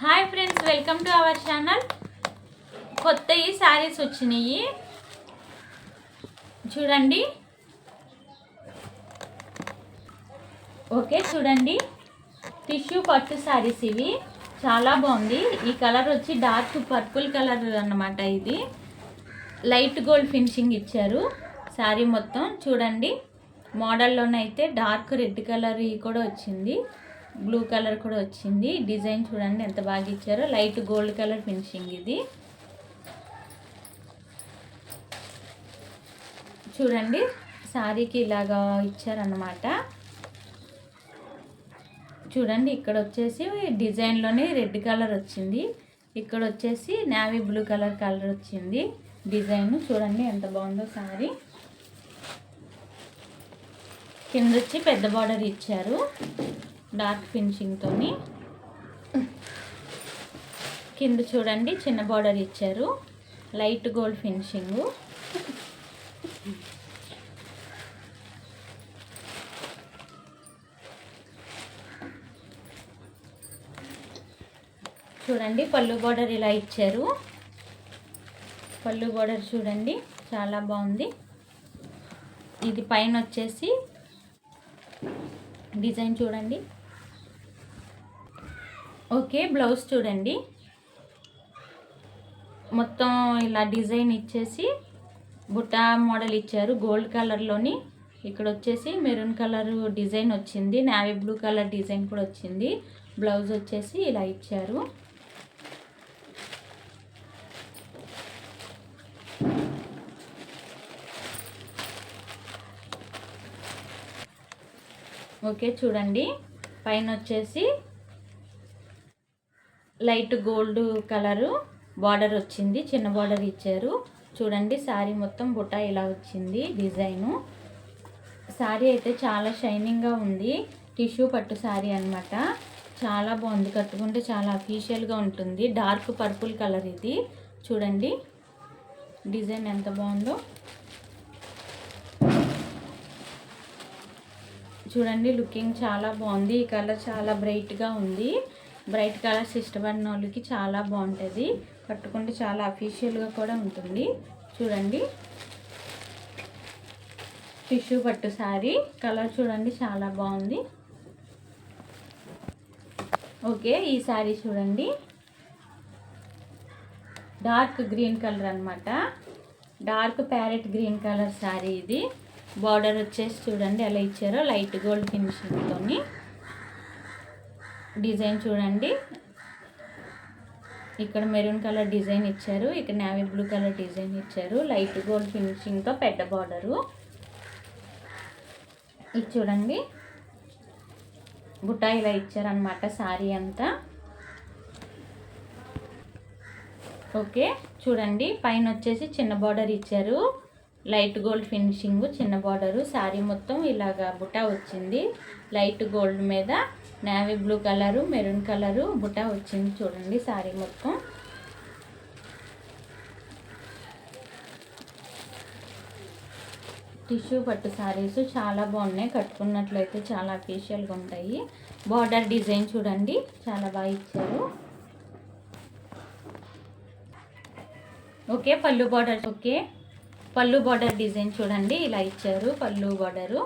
Hi friends welcome to our channel కొత్త ఈ శారీస్ వచ్చినాయి. చూడండి. ఓకే చూడండి. టిష్యూ పట్టు శారీస్ ఇవి. చాలా బాగుంది. ఈ కలర్ వచ్చి డార్క్ పర్పుల్ కలర్ అన్నమాట ఇది. లైట్ గోల్డ్ ఫినిషింగ్ ఇచ్చారు. శారీ మొత్తం చూడండి. మోడల్లోనైతే డార్క్ రెడ్ కలర్ కూడా వచ్చింది. బ్లూ కలర్ కూడా వచ్చింది. డిజైన్ చూడండి ఎంత బాగా ఇచ్చారో. లైట్ గోల్డ్ కలర్ ఫినిషింగ్ ఇది. చూడండి శారీకి ఇలాగా ఇచ్చారన్నమాట. చూడండి ఇక్కడ వచ్చేసి డిజైన్లోనే రెడ్ కలర్ వచ్చింది. ఇక్కడ వచ్చేసి నావీ బ్లూ కలర్ కలర్ వచ్చింది. డిజైన్ చూడండి ఎంత బాగుందో శారీ కింద వచ్చి పెద్ద బార్డర్ ఇచ్చారు. డార్క్ ఫినిషింగ్తోని కింద చూడండి చిన్న బార్డర్ ఇచ్చారు. Light gold finishing. చూడండి పళ్ళు బార్డర్ ఇలా ఇచ్చారు. పళ్ళు బార్డర్ చూడండి చాలా బాగుంది. ఇది పైన వచ్చేసి డిజైన్ చూడండి. ఓకే బ్లౌజ్ చూడండి. మొత్తం ఇలా డిజైన్ ఇచ్చేసి బుట్టా మోడల్ ఇచ్చారు గోల్డ్ కలర్లోని. ఇక్కడ వచ్చేసి మెరూన్ కలర్ డిజైన్ వచ్చింది నావీ బ్లూ కలర్ డిజైన్ కూడా వచ్చింది. బ్లౌజ్ వచ్చేసి ఇలా ఇచ్చారు. ఓకే చూడండి. పైన వచ్చేసి లైట్ గోల్డ్ కలరు బార్డర్ వచ్చింది చిన్న బార్డర్ ఇచ్చారు. చూడండి శారీ మొత్తం బుట్ట ఇలా వచ్చింది డిజైను. శారీ అయితే చాలా షైనింగ్గా ఉంది టిష్యూ పట్టు శారీ అనమాట చాలా బాగుంది కట్టుకుంటే చాలా అఫీషియల్గా ఉంటుంది. డార్క్ పర్పుల్ కలర్ ఇది. చూడండి డిజైన్ ఎంత బాగుందో. చూడండి లుకింగ్ చాలా బాగుంది ఈ కలర్ చాలా బ్రైట్గా ఉంది. బ్రైట్ కలర్స్ ఇష్టపడిన వాళ్ళకి చాలా బాగుంటుంది. కట్టుకుంటే చాలా అఫీషియల్గా కూడా ఉంటుంది. చూడండి. టిష్యూ పట్టు శారీ కలర్ చూడండి చాలా బాగుంది. ఓకే ఈ శారీ చూడండి. డార్క్ గ్రీన్ కలర్ అనమాట dark parrot green colour sari ఇది. బార్డర్ వచ్చేసి చూడండి ఎలా ఇచ్చారో. లైట్ గోల్డ్ ఫినిషింగ్తో డిజైన్ చూడండి. ఇక్కడ మెరూన్ కలర్ డిజైన్ ఇచ్చారు. ఇక్కడ నావీ బ్లూ కలర్ డిజైన్ ఇచ్చారు. లైట్ గోల్డ్ ఫినిషింగ్తో పెద్ద బార్డరు. ఇది చూడండి. బుట్ట ఇలా ఇచ్చారనమాట శారీ అంతా. ఓకే చూడండి. పైన వచ్చేసి చిన్న బార్డర్ ఇచ్చారు. లైట్ గోల్డ్ ఫినిషింగ్ చిన్న బార్డరు. శారీ మొత్తం ఇలాగా బుటా వచ్చింది. లైట్ గోల్డ్ మీద navy blue colour maroon colour బుట్ట వచ్చింది చూడండి శారీ మొత్తం. టిష్యూ పట్టు శారీస్ చాలా బాగున్నాయి కట్టుకున్నట్లయితే చాలా అఫీషియల్గా ఉంటాయి. బార్డర్ డిజైన్ చూడండి చాలా బాగా ఇచ్చారు. ఓకే పళ్ళు బార్డర్ ఓకే పళ్ళు బార్డర్ డిజైన్ చూడండి ఇలా ఇచ్చారు పళ్ళు బార్డరు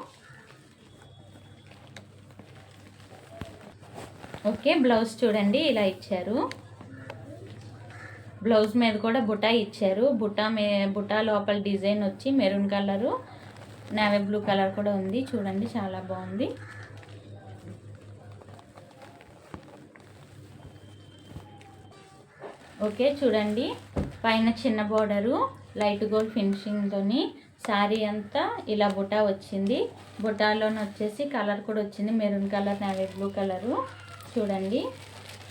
ఓకే బ్లౌజ్ చూడండి ఇలా ఇచ్చారు. బ్లౌజ్ మీద కూడా బుటా ఇచ్చారు. బుటా మే బుటా లోపల డిజైన్ వచ్చి maroon colour navy blue colour కూడా ఉంది. చూడండి చాలా బాగుంది. ఓకే చూడండి పైన చిన్న బార్డరు లైట్ గోల్డ్ ఫినిషింగ్తోని శారీ అంతా ఇలా బుటా వచ్చింది. బుటాలోని వచ్చేసి కలర్ కూడా వచ్చింది. Maroon colour navy blue colour. చూడండి.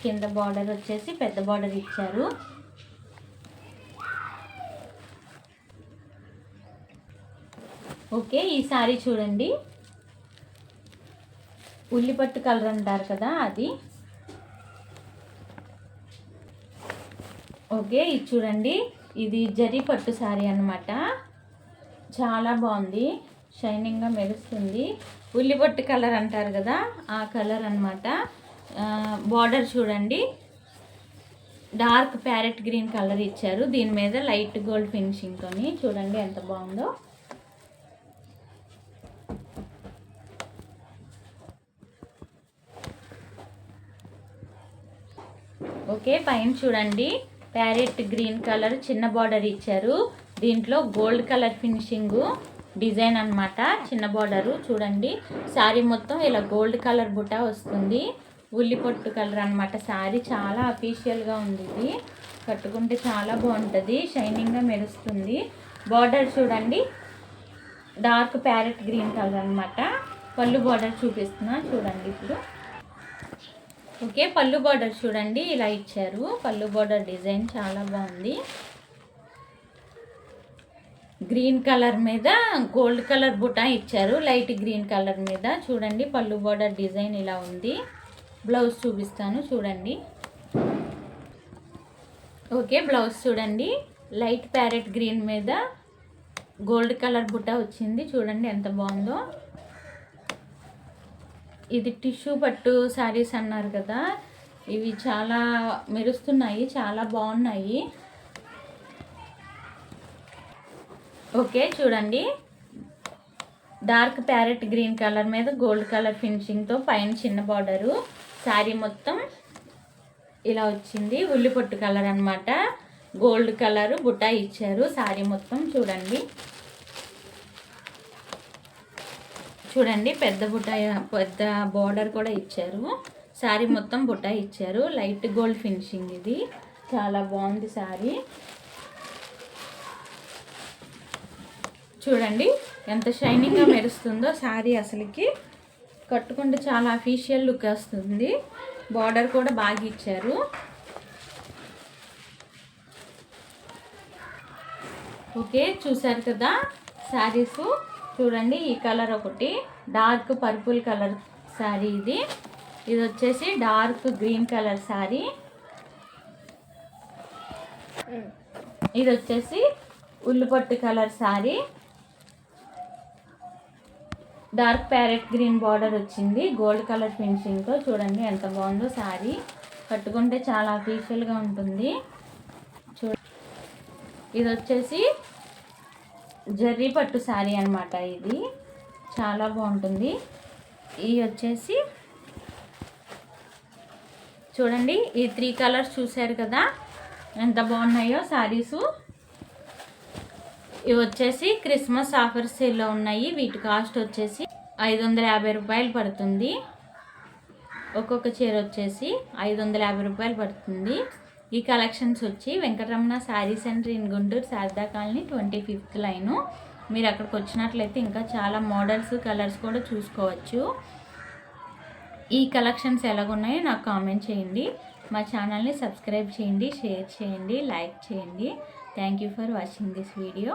కింద బార్డర్ వచ్చేసి పెద్ద బార్డర్ ఇచ్చారు. ఓకే ఈ శారీ చూడండి. ఉల్లిపట్టు కలర్ అంటారు కదా అది. ఓకే ఇది చూడండి. ఇది జరీ పట్టు శారీ అనమాట చాలా బాగుంది. షైనింగ్గా మెరుస్తుంది. ఉల్లిపట్టు కలర్ అంటారు కదా ఆ కలర్ అనమాట బార్డర్ చూడండి. డార్క్ ప్యారెట్ గ్రీన్ కలర్ ఇచ్చారు. దీని మీద లైట్ గోల్డ్ ఫినిషింగ్తోని చూడండి ఎంత బాగుందో. ఓకే పైన చూడండి. ప్యారెట్ గ్రీన్ కలర్ చిన్న బార్డర్ ఇచ్చారు. దీంట్లో గోల్డ్ కలర్ ఫినిషింగ్ డిజైన్ అన్నమాట. చిన్న బార్డరు చూడండి. శారీ మొత్తం ఇలా గోల్డ్ కలర్ బుట్ట వస్తుంది. ఉల్లి పొట్టు కలర్ అనమాట శారీ చాలా అఫీషియల్గా ఉంది ఇది. కట్టుకుంటే చాలా బాగుంటుంది. షైనింగ్గా మెరుస్తుంది. బార్డర్ చూడండి. డార్క్ ప్యారెట్ గ్రీన్ కలర్ అనమాట పళ్ళు బార్డర్ చూపిస్తున్నా. చూడండి ఇప్పుడు. ఓకే పళ్ళు బార్డర్ చూడండి. ఇలా ఇచ్చారు. పళ్ళు బార్డర్ డిజైన్ చాలా బాగుంది. గ్రీన్ కలర్ మీద గోల్డ్ కలర్ బుటా ఇచ్చారు. లైట్ గ్రీన్ కలర్ మీద. చూడండి పళ్ళు బార్డర్ డిజైన్ ఇలా ఉంది. బ్లౌజ్ చూపిస్తాను చూడండి. ఓకే బ్లౌజ్ చూడండి. లైట్ ప్యారెట్ గ్రీన్ మీద గోల్డ్ కలర్ బుట్ట వచ్చింది చూడండి ఎంత బాగుందో. ఇది టిష్యూ పట్టు శారీస్ అన్నారు కదా. ఇవి చాలా మెరుస్తున్నాయి చాలా బాగున్నాయి. ఓకే చూడండి. డార్క్ ప్యారెట్ గ్రీన్ కలర్ మీద గోల్డ్ కలర్ ఫినిషింగ్తో పైన చిన్న బార్డరు. శారీ మొత్తం ఇలా వచ్చింది. ఉల్లి పొట్టు కలర్ అన్నమాట. గోల్డ్ కలర్ బుట్ట ఇచ్చారు. శారీ మొత్తం చూడండి. చూడండి పెద్ద బుట్ట పెద్ద బార్డర్ కూడా ఇచ్చారు. శారీ మొత్తం బుట్ట ఇచ్చారు. లైట్ గోల్డ్ ఫినిషింగ్ ఇది. చాలా బాగుంది శారీ చూడండి ఎంత షైనింగ్గా మెరుస్తుందో శారీ అసలుకి. కట్టుకుంటే చాలా అఫీషియల్ లుక్ వస్తుంది. బార్డర్ కూడా బాగా ఇచ్చారు. ఓకే చూసారు కదా? శారీస్ చూడండి ఈ కలర్ ఒకటి. డార్క్ పర్పుల్ కలర్ శారీ ఇది. ఇది వచ్చేసి డార్క్ గ్రీన్ కలర్ శారీ. ఇది వచ్చేసి ఉల్లిపట్టు colour sari. Dark parrot green border వచ్చింది. గోల్డ్ కలర్ ఫినిషింగ్తో చూడండి ఎంత బాగుందో శారీ. కట్టుకుంటే చాలా అఫీషియల్గా ఉంటుంది. చూ ఇది వచ్చేసి జర్రీ పట్టు శారీ అనమాట ఇది. చాలా బాగుంటుంది. ఇది వచ్చేసి చూడండి ఈ త్రీ కలర్స్ చూశారు కదా. ఎంత బాగున్నాయో శారీసు. ఇవి వచ్చేసి క్రిస్మస్ ఆఫర్ సేల్లో ఉన్నాయి. వీటి కాస్ట్ వచ్చేసి ఐదు వందల యాభై రూపాయలు పడుతుంది. ఒక్కొక్క చీర వచ్చేసి ఐదు వందల యాభై రూపాయలు పడుతుంది. ఈ కలెక్షన్స్ వచ్చి Venkataramana sari centre in Guntur Sharada colony twenty fifth line. మీరు అక్కడికి వచ్చినట్లయితే ఇంకా చాలా మోడల్స్ కలర్స్ కూడా చూసుకోవచ్చు. ఈ కలెక్షన్స్ ఎలాగున్నాయో నాకు కామెంట్ చేయండి. మా ఛానల్ని సబ్స్క్రైబ్ చేయండి షేర్ చేయండి లైక్ చేయండి. Thank you for watching this video.